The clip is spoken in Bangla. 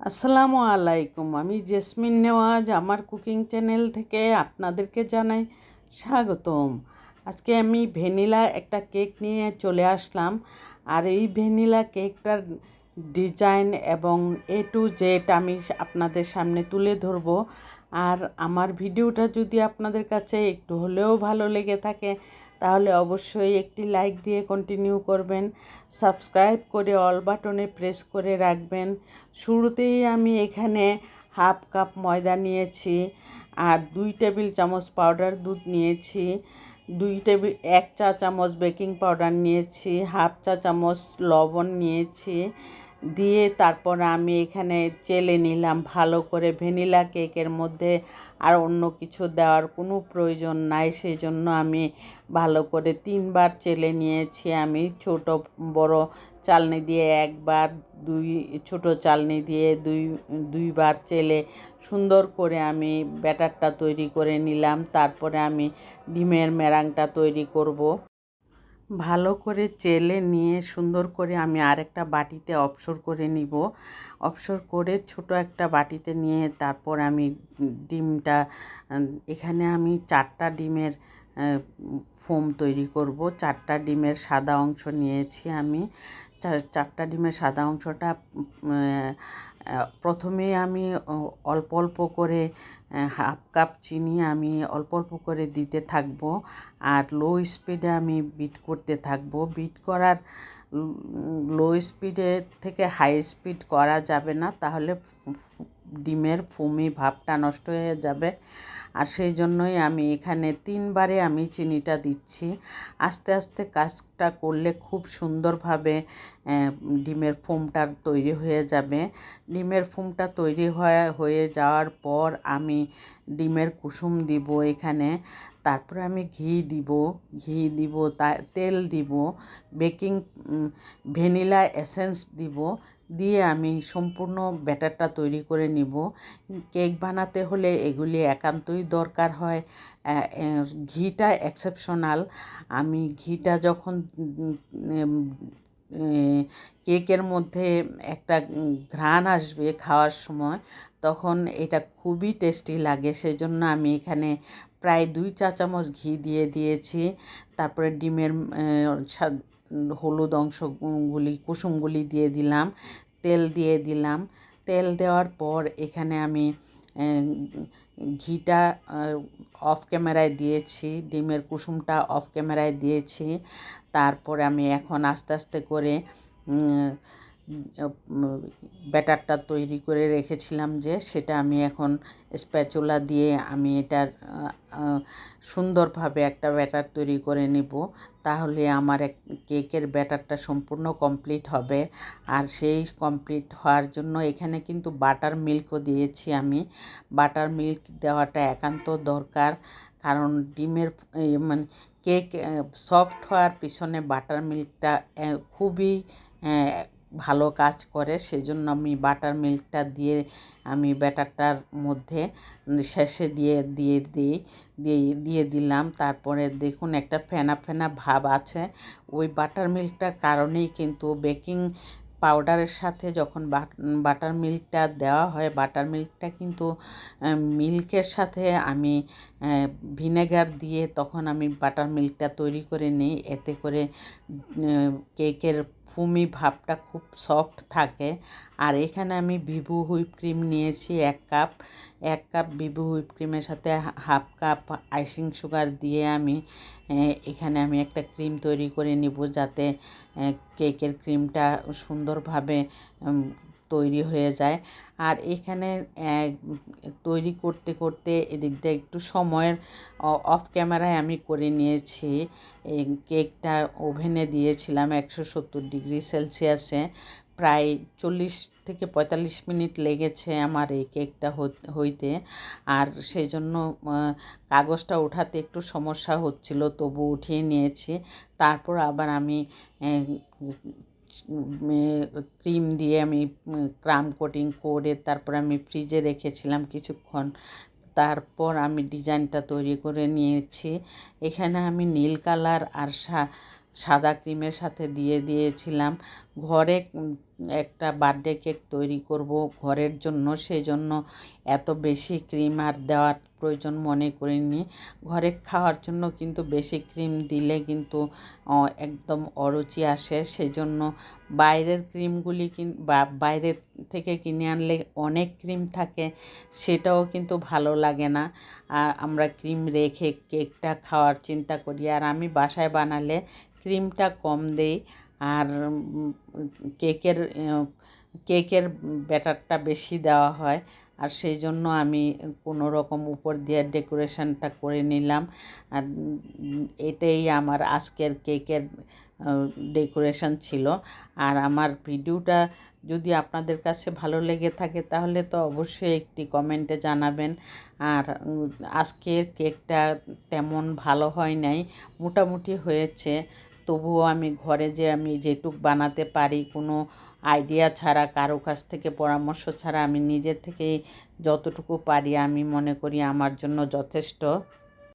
আসসালামু আলাইকুম। আমি জেসমিন নেওয়াজ, আমার কুকিং চ্যানেল থেকে আপনাদেরকে জানাই স্বাগতম। আজকে আমি ভ্যানিলা একটা কেক নিয়ে চলে আসলাম। আর এই ভ্যানিলা কেকটার ডিজাইন এবং এ টু জেড আমি আপনাদের সামনে তুলে ধরবো। আর আমার ভিডিওটা যদি আপনাদের কাছে একটু হলেও ভালো লেগে থাকে, তাহলে অবশ্যই একটি লাইক দিয়ে কন্টিনিউ করবেন। সাবস্ক্রাইব করে অল বাটনে প্রেস করে রাখবেন। শুরুতেই আমি এখানে হাফ কাপ ময়দা নিয়েছি আর দুই টেবিল চামচ পাউডার দুধ নিয়েছি, দুই টেবিল, এক চা চামচ বেকিং পাউডার নিয়েছি, হাফ চা চামচ লবণ নিয়েছি দিয়ে তারপর আমি এখানে চেলে নিলাম। ভালো করে ভ্যানিলা কেকের মধ্যে আর অন্য কিছু দেওয়ার কোনো প্রয়োজন নাই। সেই জন্য আমি ভালো করে তিনবার চেলে নিয়েছি। আমি ছোট বড় চালনি দিয়ে একবার, দুই ছোট চালনি দিয়ে দুই, দুইবার চেলে সুন্দর করে আমি ব্যাটারটা তৈরি করে নিলাম। তারপরে আমি ডিমের মেরাংটা তৈরি করব। ভালো করে চেলে নিয়ে সুন্দর করে আমি আরেকটা বাটিতে অবসর করে নিব। অবসর করে ছোট একটা বাটিতে নিয়ে তারপর আমি ডিমটা, এখানে আমি চারটা ডিমের ফোম তৈরি করব। চারটা ডিমের সাদা অংশ নিয়েছি আমি। চারটা ডিমের সাদা অংশটা প্রথমে আমি অল্প অল্প করে হাফ কাপ চিনি আমি অল্প অল্প করে দিতে থাকব আর লো স্পিডে আমি বিট করতে থাকব। বিট করার লো স্পিডে থেকে হাই স্পিড করা যাবে না। তাহলে ডিমের ফুমি ভাবটা নষ্ট হয়ে যাবে। আর সেই জন্যই আমি এখানে তিনবারে আমি চিনিটা দিচ্ছি। আস্তে আস্তে কাজটা করলে খুব সুন্দরভাবে ডিমের ফোমটা তৈরি হয়ে যাবে। ডিমের ফোমটা তৈরি হয়ে হয়ে যাওয়ার পর আমি ডিমের কুসুম দিব এখানে। তারপরে আমি ঘি দিব ঘি দিব, তা, তেল দিব, বেকিং ভ্যানিলা এসেন্স দিব, দিয়ে আমি সম্পূর্ণ ব্যাটারটা তৈরি করে নিব। কেক বানাতে হলে এগুলি একান্তই দরকার হয় ঘিটা এক্সেপশনাল। আমি ঘিটা যখন কেকের মধ্যে একটা ঘ্রাণ আসবে খাওয়ার সময়, তখন এটা খুবই টেস্টি লাগে। সেই জন্য আমি এখানে প্রায় দুই চা চামচ ঘি দিয়ে দিয়েছি। তারপরে ডিমের হলুদ অংশগুলি, কুসুমগুলি দিয়ে দিলাম, তেল দিয়ে দিলাম। তেল দেওয়ার পর এখানে আমি ঘিটা অফ ক্যামেরায় দিয়েছি, ডিমের কুসুমটা অফ ক্যামেরায় দিয়েছি। তারপরে আমি এখন আস্তে আস্তে করে ব্যাটারটা তৈরি করে রেখেছিলাম যে সেটা আমি এখন স্প্যাচুলা দিয়ে আমি এটার সুন্দরভাবে একটা ব্যাটার তৈরি করে নেব। তাহলে আমার এক, কেকের ব্যাটারটা সম্পূর্ণ কমপ্লিট হবে। আর সেই কমপ্লিট হওয়ার জন্য এখানে কিন্তু বাটার মিল্কও দিয়েছি আমি। বাটার মিল্ক দেওয়াটা একান্ত দরকার। কারণ ডিমের মানে কেক সফট হওয়ার পিছনে বাটার মিল্কটা খুবই ভালো কাজ করে। সেজন্য আমি বাটার মিল্কটা দিয়ে আমি ব্যাটারটার মধ্যে শেষে দিয়ে দিয়ে দিই, দিয়ে দিয়ে দিলাম। তারপরে দেখুন একটা ফেনা ফেনা ভাব আছে। ওই বাটার মিল্কটার কারণেই কিন্তু বেকিং পাউডারের সাথে যখন বাটার মিল্কটা দেওয়া হয়, বাটার মিল্কটা কিন্তু মিল্কের সাথে আমি ভিনেগার দিয়ে তখন আমি বাটার মিল্কটা তৈরি করে নিই। এতে করে কেকের ফুমি ভাবটা খুব সফট থাকে। আর এখানে আমি ভিভু হুইপ ক্রিম নিয়েছি এক কাপ। এক কাপ ভিভু হুইপ ক্রিমের সাথে হাফ কাপ আইসিং সুগার দিয়ে আমি এখানে আমি একটা ক্রিম তৈরি করে নিব যাতে কেকের ক্রিমটা সুন্দরভাবে তৈরি হয়ে যায়। আর এখানে তৈরি করতে করতে এদিক দিয়ে একটু সময়ের অফ ক্যামেরায় আমি করে নিয়েছি। এই কেকটা ওভেনে দিয়েছিলাম একশো সত্তর ডিগ্রি সেলসিয়াসে। প্রায় চল্লিশ থেকে পঁয়তাল্লিশ মিনিট লেগেছে আমার এই কেকটা হইতে। আর সেই জন্য কাগজটা ওঠাতে একটু সমস্যা হচ্ছিল, তবু উঠিয়ে নিয়েছি। তারপর আবার আমি ক্রিম দিয়ে আমি ক্রাম কোটিং করে তারপর আমি ফ্রিজে রেখেছিলাম কিছুক্ষণ। তারপর আমি ডিজাইনটা তৈরি করে নিয়েছি। এখানে আমি নীল কালার আর সাদা ক্রিমের সাথে দিয়ে দিয়েছিলাম। ঘরে একটা বার্থডে কেক তৈরি করব ঘরের জন্য সেই জন্য এত বেশি ক্রিম আর দেওয়ার প্রয়োজন মনে করিনি। ঘরে খাওয়ার জন্য কিন্তু বেশি ক্রিম দিলে কিন্তু একদম অরুচি আসে। সেই জন্য বাইরের ক্রিমগুলি কিন, বা বাইরের থেকে কিনে আনলে অনেক ক্রিম থাকে, সেটাও কিন্তু ভালো লাগে না। আর আমরা ক্রিম রেখে কেকটা খাওয়ার চিন্তা করি। আর আমি বাসায় বানালে ক্রিমটা কম দেই। আর কেকের কেকের ব্যাটারটা বেশি দেওয়া হয়। আর সেই জন্য আমি কোনো রকম উপর দিয়ে ডেকোরেশনটা করে নিলাম। আর এটাই আমার আজকের কেকের ডেকোরেশন ছিল। আর আমার ভিডিওটা যদি আপনাদের কাছে ভালো লেগে থাকে তাহলে তো অবশ্যই একটি কমেন্টে জানাবেন। আর আজকের কেকটা তেমন ভালো হয় নাই, মোটামুটি হয়েছে। তবুও আমি ঘরে যে আমি যেটুক বানাতে পারি, কোনো আইডিয়া ছাড়া, কারও কাছ থেকে পরামর্শ ছাড়া আমি নিজের থেকেই যতটুকু পারি আমি মনে করি আমার জন্য যথেষ্ট।